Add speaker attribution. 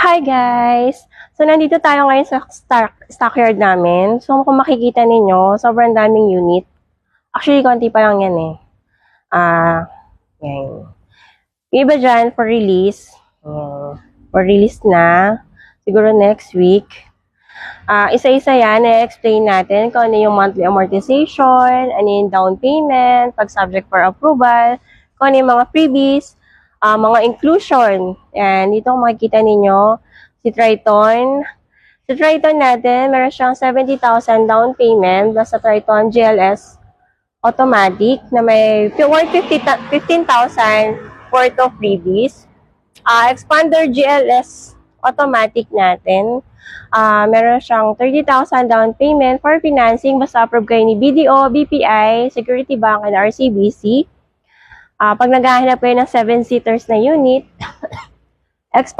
Speaker 1: Hi guys! So nandito tayo ngayon sa stock, stockyard namin. So kung makikita ninyo, sobrang daming unit. Actually, konti pa lang yan eh. Ah, yan. Yung iba dyan for release. Yan. For release na. Siguro next week. Ah, isa-isa yan, na-explain natin kung ano yung monthly amortization, ano yung down payment, pag subject for approval, kung ano yung mga freebies, ah, mga inclusion. Yan, dito makikita ninyo, si Triton. Si Triton natin, meron siyang 70,000 down payment, plus sa Triton GLS automatic na may worth 50 ta- 15,000 worth of freebies. Ah, expander GLS automatic natin. Ah, meron siyang 30,000 down payment for financing basta approve kayo ni BDO, BPI, Security Bank, and RCBC. Ah, pag naghahanap kayo ng 7-seaters na unit,